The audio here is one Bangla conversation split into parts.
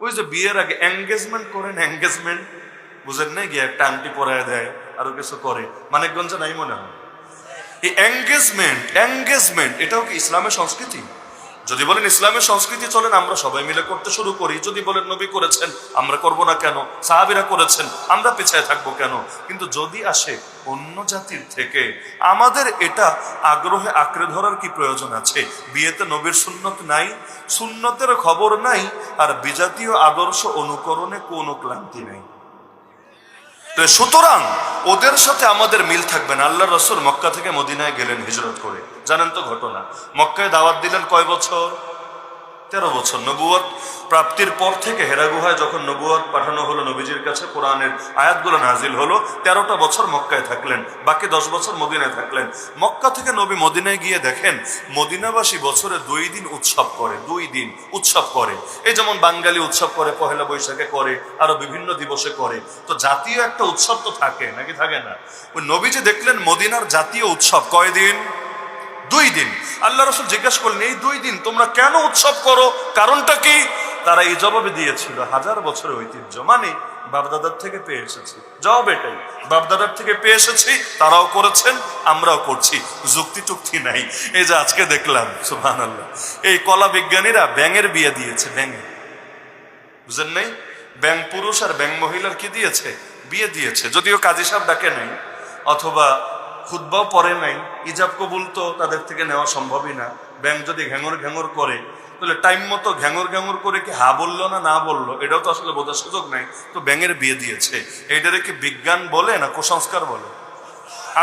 ওই যে বিয়ের আগে এঙ্গেজমেন্ট করেন এঙ্গেজমেন্ট বুঝেন না গিয়ে একটা আংটি পরায় দেয়, আরও কিছু করে। মানে মানিকগঞ্জে নাই মনে হয়? এই এঙ্গেজমেন্ট এঙ্গেজমেন্ট এটাও কি ইসলামের সংস্কৃতি? যদি বলেন ইসলামের সংস্কৃতি চলেন, আমরা সবাই মিলে করতে শুরু করি। যদি বলেন নবী করেছেন, আমরা করব না কেন? সাহাবিরা করেছেন, আমরা পেছায় থাকব কেন? কিন্তু যদি আসে অন্য জাতির থেকে, আমাদের এটা আগ্রহে আঁকড়ে ধরার কি প্রয়োজন আছে? বিয়েতে নবীর সুন্নত নাই, সুন্নতের খবর নাই, আর বিজাতীয় আদর্শ অনুকরণে কোনো ক্লান্তি নেই। সুতরাং ওদের সাথে আমাদের মিল থাকবে না। আল্লাহ রসুল মক্কা থেকে মদিনায় গেলেন হিজরত করে। জানেন তো ঘটনা? মক্কায় দাওয়াত দিলেন কয় বছর? তেরো বছর নবুয়ত প্রাপ্তির পর থেকে হেরা গুহায় যখন নবুয়ত পাঠানো হলো নবীজির কাছে, কোরআনের আয়াতগুলো নাজিল হলো, তেরোটা বছর মক্কায় থাকলেন, বাকি দশ বছর মদিনায় থাকলেন। মক্কা থেকে নবী মদিনায় গিয়ে দেখেন, মদিনাবাসী বছরে দুই দিন উৎসব করে, দুই দিন উৎসব করে। এই যেমন বাঙালি উৎসব করে, পহেলা বৈশাখে করে, আরও বিভিন্ন দিবসে করে। তো জাতীয় একটা উৎসব তো থাকে, নাকি থাকে না? ওই নবীজি দেখলেন মদিনার জাতীয় উৎসব কয়দিন? দুই দিন। আল্লাহ রসুল জিজ্ঞাসা করলেন, এই দুই দিন তোমরা কেন উৎসব করো? কারণটা কি? তারা এই জবাবে দিয়েছিল, হাজার বছরের ঐতিহ্য। মানে বাপদাদার থেকে পেয়ে এসেছি। জবাব এটাই, বাপদাদার থেকে পেয়ে এসেছি, তারাও করেছেন, আমরাও করছি। যুক্তি টুক্তি নাই। এই যে আজকে দেখলাম সুহান আল্লাহ এই কলা বিজ্ঞানীরা ব্যাঙের বিয়ে দিয়েছে, ব্যাঙে। বুঝেন নাই? ব্যাং পুরুষ আর ব্যাং মহিলার কি দিয়েছে? বিয়ে দিয়েছে। যদিও কাজী সাহেব ডাকে নাই, অথবা খুদ্বাও পরে নাই, ইজাব কবুল তো তাদের থেকে নেওয়া সম্ভবই না। ব্যাংক যদি ঘ্যাঙর ঘ্যাঙর করে, তাহলে টাইম মতো ঘ্যাঙর ঘ্যাঙর করে কি হা বলল না না বলল? এটাও তো আসলে বোঝার সুযোগ নাই। তো ব্যাঙের বিয়ে দিয়েছে। এইটারে কি বিজ্ঞান বলে না কুসংস্কার বলে?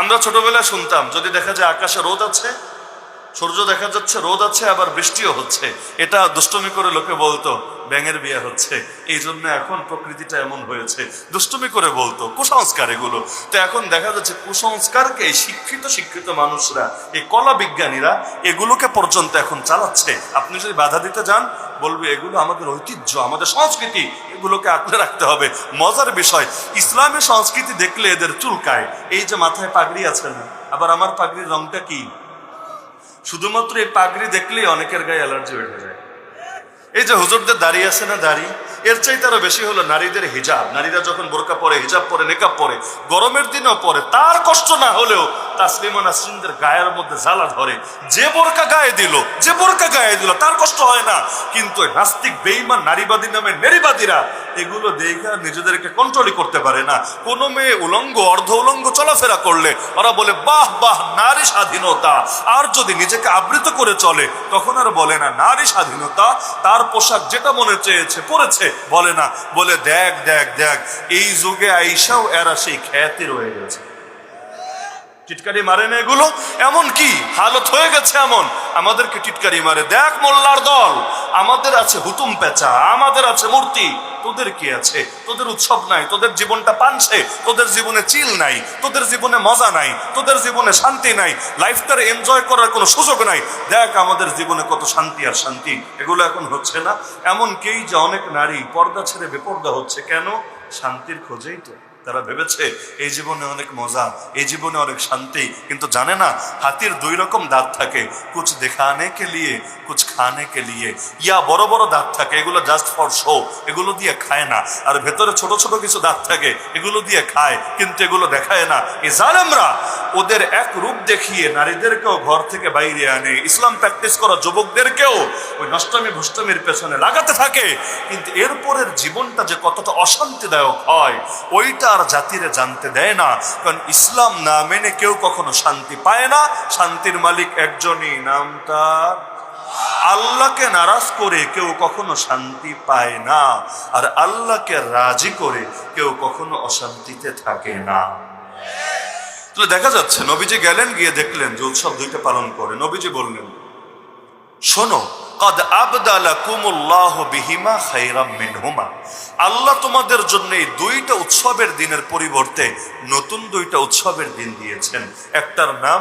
আমরা ছোটবেলায় শুনতাম, যদি দেখা যায় আকাশে রোদ আছে সূর্য দেখা যাচ্ছে, রোদ আছে, আবার বৃষ্টিও হচ্ছে। এটা দুষ্টমি করে লোকে বলতো, ব্যাঙের বিয়ে হচ্ছে। এই জন্য এখন প্রকৃতিটা এমন হয়েছে। দুষ্টমি করে বলতো, কুসংস্কার এগুলো। তো এখন দেখা যাচ্ছে কুসংস্কারকে শিক্ষিত শিক্ষিত মানুষরা, এই কলা বিজ্ঞানীরা এগুলোকে পর্যন্ত এখন চালাচ্ছে। আপনি যদি বাধা দিতে যান, বলবে এগুলো আমাদের ঐতিহ্য, আমাদের সংস্কৃতি, এগুলোকে আঁকড়ে রাখতে হবে। মজার বিষয় ইসলামের সংস্কৃতি দেখলে এদের চুলকায়। এই যে মাথায় পাগড়ি আছে না, আবার আমার পাগড়ির রংটা কি? শুধুমাত্র এই পাগড়ি দেখলেই অনেকের গায়ে অ্যালার্জি বেড়ে যায়। এই যে হুজুরদের দাঁড়িয়ে আছে না দাড়ি, এর চাইতে আরও বেশি হলো নারীদের হিজাব। নারীরা যখন বোরকা পরে, হিজাব পরে, নেকাব পরে, গরমের দিনেও পরে, তার কষ্ট না হলেও তাসলিমা নাসরিনদের গায়ের মধ্যে জ্বালা ধরে। যে বোরকা গায়ে দিল, যে বোরকা গায়ে দিল, তার কষ্ট হয় না। কিন্তু নাস্তিক বেইমান নারীবাদী নামে নারীবাদীরা এগুলো নিজেদেরকে কন্ট্রোলই করতে পারে না। কোনো মেয়ে উলঙ্গ, অর্ধ উলঙ্গ চলাফেরা করলে ওরা বলে, বাহ বাহ, নারী স্বাধীনতা। আর যদি নিজেকে আবৃত করে চলে, তখন আর বলে না, নারী স্বাধীনতা, তার পোশাক যেটা মনে চেয়েছে, পরেছে। বলে না, বলে, দেখ দেখ দেখ, এই যুগে আইসাও, এরা সেই খ্যাতি রয়ে গেছে। টিটকারি মারে না এগুলো? এমন কি? হালত হয়ে গেছে এমন? আমাদেরকে টিটকারি মারে। দেখ মোল্লার দল। আমাদের আছে হুতুম পেঁচা, আমাদের আছে মূর্তি। তোদের কি আছে? তোদের উৎসব নাই, তোদের জীবনটা পানছে, তোদের জীবনে চিল নাই, তোদের জীবনে মজা নাই, তোদের জীবনে শান্তি নাই, লাইফটার এনজয় করার কোনো সুযোগ নাই। দেখ আমাদের জীবনে কত শান্তি আর শান্তি। এগুলো এখন হচ্ছে না। এমন কেই যে অনেক নারী পর্দা ছেড়ে বেপর্দা হচ্ছে। কেন? শান্তির খোঁজেই তো। তারা ভেবেছে, এই জীবনে অনেক মজা, এই জীবনে অনেক শান্তি। কিন্তু জানে না, হাতির দুই রকম দাঁত থাকে, কুছ দেখানে কে লিয়ে, কুছ খানে কে লিয়ে। ইয়া বড় বড় দাঁত থাকে, এগুলো জাস্ট ফর শো এগুলো দিয়ে খায় না। আর ভেতরে ছোট ছোট কিছু দাঁত থাকে, এগুলো দিয়ে খায়, কিন্তু এগুলো দেখায় না। এ জালেমরা ওদের এক রূপ দেখিয়ে নারীদেরকেও ঘর থেকে বাইরে আনে। ইসলাম প্র্যাকটিস করা যুবকদেরকেও ওই নষ্টমী ভুষ্টমীর পেছনে লাগাতে থাকে। কিন্তু এরপরের জীবনটা যে কতটা অশান্তিদায়ক হয়, ওইটা আর জাতিরে জানতে দেয় না। কারণ ইসলাম না মেনে কেউ কখনো শান্তি পায় না। শান্তির মালিক একজনই নাম তার। আল্লাহকে নারাজ করে কেউ কখনো শান্তি পায় না। আর আল্লাহকে রাজি করে কেউ কখনো অশান্তিতে থাকে না। তো দেখা যাচ্ছে, নবীজি গেলেন, গিয়ে দেখলেন যে উৎসব দুইটা পালন করে। নবীজি বললেন, শোনো কদ আবদালা কুমুল্লাহ বিহিমা খাইরাম মিনহুমা। আল্লাহ তোমাদের জন্য এই দুইটা উৎসবের দিনের পরিবর্তে নতুন দুইটা উৎসবের দিন দিয়েছেন। একটার নাম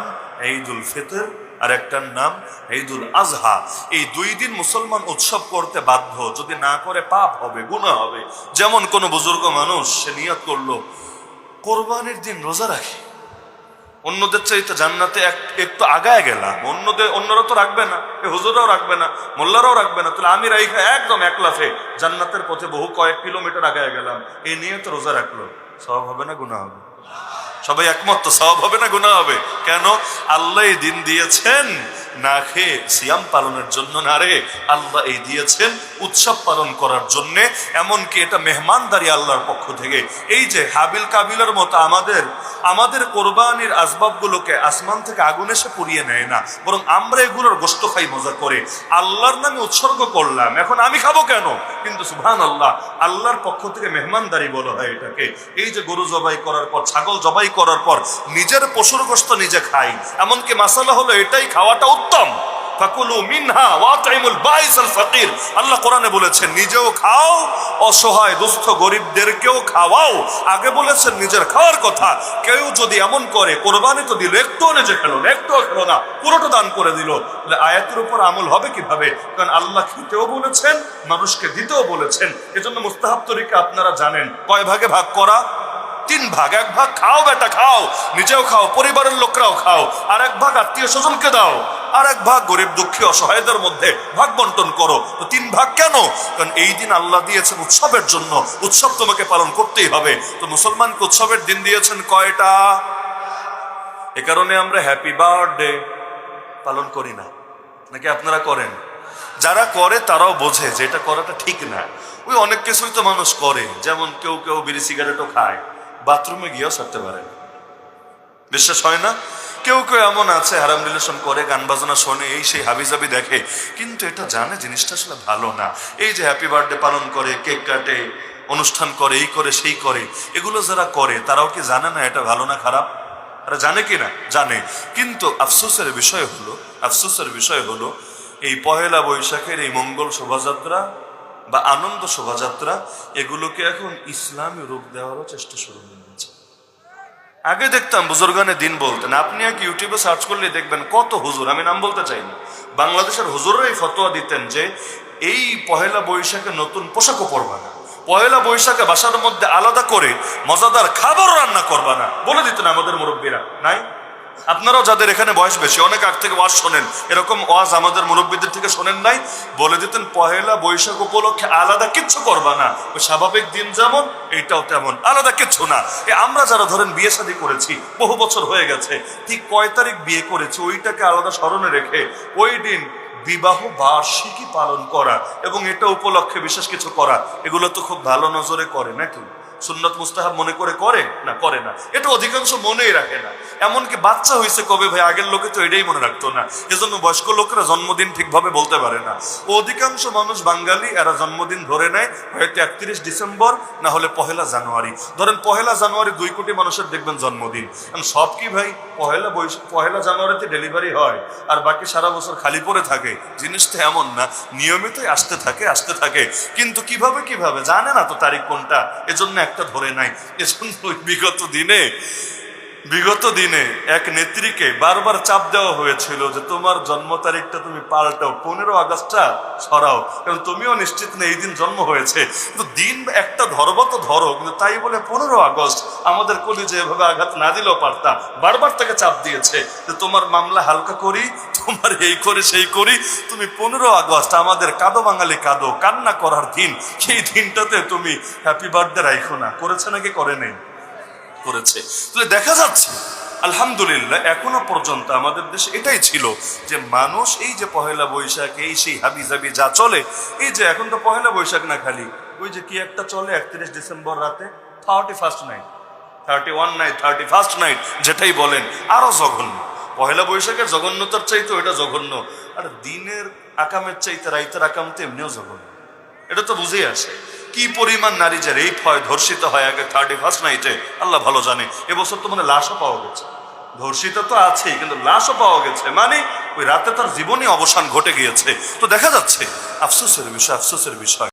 ঈদুল ফিতর আর একটার নাম ঈদুল আজহা। এই দুই দিন মুসলমান উৎসব করতে বাধ্য, যদি না করে পাপ হবে গুণা হবে। যেমন কোনো বুজুর্গ মানুষ সে নিয়ত করল, কোরবানির দিন রোজা রাখি। অন্যদের চাইতে জান্নাতে এক একটু আগায় গেলাম। অন্যদের, অন্যরা তো রাখবে না, এ হুজুরাও রাখবে না, মোল্লারাও রাখবে না। তাহলে আমি রাইখা একদম এক লাফে জান্নাতের পথে বহু কয়েক কিলোমিটার আগায় গেলাম। এই নিয়ে তো রোজা রাখল। সব হবে না গুণা হবে? সবাই একমত সব হবে না গুণা হবে? কেন? আল্লাহ এই দিন দিয়েছেন, না খেয়ে সিয়াম পালনের জন্য না রে। আল্লাহ এই দিয়েছেন উৎসব পালন করার জন্য, এমনকি এটা মেহমানদারি আল্লাহর পক্ষ থেকে। এই যে হাবিল কাবিলের মতো আমাদের আমাদের কোরবানির আসবাবগুলোকে আসমান থেকে আগুন এসে পুড়িয়ে নেয় না। বরং আমরা এগুলোর গোস্ত খাই, মজা করে। আল্লাহর নামে উৎসর্গ করলাম। এখন আমি খাব কেন? কিন্তু সুবহান আল্লাহ আল্লাহর পক্ষ থেকে মেহমানদারি বলা হয় এটাকে। এই যে গরু জবাই করার পর, ছাগল জবাই করার পর, নিজের পশুর গোস্ত নিজে খাই। এমনকি মাসালা হলো এটাই খাওয়াটা উত্তম। ফাকুলু মিনহা ওয়াতাইমুল বাইস আল ফাকির। আল্লাহ কোরআনে বলেছেন, নিজেও খাও, অসহায় দুস্থ গরিবদেরকেও খাওয়াও। আগে বলেছেন, নিজের খাওয়ার কথা। কেউ যদি এমন করে, কোরবানি তো দিল, একটুও নিজে খেলো না, একটুও খেলো না, পুরোটা দান করে দিল। আয়াতের উপর আমল হবে কীভাবে? কারণ আল্লাহ খেতেও বলেছেন, মানুষকে দিতেও বলেছেন। এজন্য মুস্তাহাব তরিকা আপনারা জানেন, কয় ভাগে ভাগ করা? তিন ভাগ, এক ভাগ, খাও বেটা, খাও। নিজেও খাও, পরিবারের লোকরাও খাও। আর এক ভাগ আত্মীয় স্বজনকে দাও। আর এক ভাগ গরিব দুঃখী অসহায়দের মধ্যে ভাগ বন্টন করো। তো তিন ভাগ কেন? কারণ এই দিন আল্লাহ দিয়েছেন উৎসবের জন্য। উৎসব তোমাকে পালন করতেই হবে। তো মুসলমানকে উৎসবের দিন দিয়েছেন কয়টা? এ কারণে আমরা হ্যাপি বার্থডে পালন করি না। নাকি আপনারা করেন? যারা করে তারাও বোঝে যে এটা করাটা ঠিক না। ওই অনেক কিছুই তো মানুষ করে। যেমন কেউ কেউ বিড়ি সিগারেটও খায়। বাথরুমে গিয়েও সারতে পারে বিশ্বাস হয় না? কেউ কেউ এমন আছে, হারাম রিলেশন করে, গান বাজনা শোনে, এই সেই হাবিজাবি দেখে। কিন্তু এটা জানে, জিনিসটা আসলে ভালো না। এই যে হ্যাপি বার্থডে পালন করে, কেক কাটে, অনুষ্ঠান করে, এই করে, সেই করে, এগুলো যারা করে, তারাও কি জানে না এটা ভালো না খারাপ? আরে জানে কি না? জানে। কিন্তু আফসোসের বিষয় হলো, আফসোসের বিষয় হলো, এই পহেলা বৈশাখের এই মঙ্গল শোভাযাত্রা বা আনন্দ শোভাযাত্রা, এগুলোকে এখন ইসলামী রূপ দেওয়ারও চেষ্টা শুরু হয়ে আগে দেখতাম বুজুর্গানে দিন বলতেন। আপনি এক ইউটিউবে সার্চ করলে দেখবেন কত হুজুর। আমি নাম বলতে চাই না বাংলাদেশের হুজুররাই ফতোয়া দিতেন যে, এই পহেলা বৈশাখে নতুন পোশাকও পরবা না। পহেলা বৈশাখে বাসার মধ্যে আলাদা করে মজাদার খাবার রান্না করবা না। বলে দিতেন আমাদের মুরব্বীরা। নাই? আপনারাও যাদের এখানে বয়স বেশি, অনেক আগ থেকে ওয়াজ শোনেন। এরকম ওয়াজ আমাদের মুরব্বীদের থেকে শোনেন নাই। বলে দিতেন, পহেলা বৈশাখ উপলক্ষে আলাদা কিচ্ছু করবা না। স্বাভাবিক দিন যেমন, এইটাও তেমন। আলাদা কিচ্ছু না। এ আমরা যারা ধরেন বিয়ে শাদী করেছি, বহু বছর হয়ে গেছে, ঠিক কয় তারিখ বিয়ে করেছি, ওইটাকে আলাদা স্মরণে রেখে ওই দিন বিবাহ বার্ষিকী পালন করা এবং এটা উপলক্ষে বিশেষ কিছু করা, এগুলো তো খুব ভালো নজরে করে, নাকি? সুন্নত মুস্তাহাব মনে করে করে না করে না। এটা অধিকাংশ মনেই রাখে না। এমনকি বাচ্চা হয়েছে কবে ভাই? আগের লোকে তো এটাই মনে রাখতো না। এজন্য বয়স্ক লোকেরা জন্মদিন ঠিকভাবে বলতে পারে না। অধিকাংশ মানুষ বাঙালি, এরা জন্মদিন ধরে নেয় হয়তো একত্রিশ ডিসেম্বর, না হলে পহেলা জানুয়ারি। ধরেন পহেলা জানুয়ারি দুই কোটি মানুষের দেখবেন জন্মদিন। সব কি ভাই? পহেলা বৈশ- পহেলা জানুয়ারিতে ডেলিভারি হয়, আর বাকি সারা বছর খালি পড়ে থাকে। জিনিসটা এমন না। নিয়মিতই আসতে থাকে আসতে থাকে। কিন্তু কীভাবে কীভাবে? জানে না তো তারিখ কোনটা। এজন্য একটা ধরে নাই। এজন্য বিগত দিনে বিগত দিনে এক নেত্রীকে বারবার চাপ দেওয়া হয়েছিল যে তোমার জন্ম তারিখটা তুমি পাল্টাও, পনেরো আগস্টটা সরাও। কারণ তুমিও নিশ্চিত না এই দিন জন্ম হয়েছে। কিন্তু দিন একটা ধরবো তো ধরো, কিন্তু তাই বলে পনেরো আগস্ট আমাদের কলি যে এভাবে আঘাত না দিলেও পারতাম বারবার তাকে চাপ দিয়েছে যে তোমার মামলা হালকা করি, তোমার এই করে সেই করি। তুমি পনেরো আগস্ট আমাদের কাদো বাঙালি কাদো, কান্না করার দিন। সেই দিনটাতে তুমি হ্যাপি বার্থডে রাখো না। করেছে নাকি করে নেই? করেছে। তাহলে দেখা যাচ্ছে, আলহামদুলিল্লাহ, এখনও পর্যন্ত আমাদের দেশে এটাই ছিল যে মানুষ এই যে পহেলা বৈশাখ, এই সেই হাবি জাবি যা চলে, এই যে এখন তো পহেলা বৈশাখ না খালি, ওই যে কি একটা চলে একত্রিশ ডিসেম্বর রাতে? Thirty first night thirty one night thirty first night যেটাই বলেন আরও জঘন্য। পহেলা বৈশাখের জঘন্যতার চাইতে এটা জঘন্য। আর দিনের আকামের চাইতে রাইতের আকাম তো এমনিও জঘন্য। এটা তো বুঝেই আসে। কি পরিমাণ নারী যার এই হয় ধর্ষিত হয়? আগে থার্টি ফার্স্ট নাইটে আল্লাহ ভালো জানে। এবছর তো মানে লাশও পাওয়া গেছে। ধর্ষিত তো আছেই, কিন্তু লাশও পাওয়া গেছে। মানে ওই রাতে তার জীবনই অবসান ঘটে গিয়েছে। তো দেখা যাচ্ছে, আফসোসের বিষয় আফসোসের বিষয়।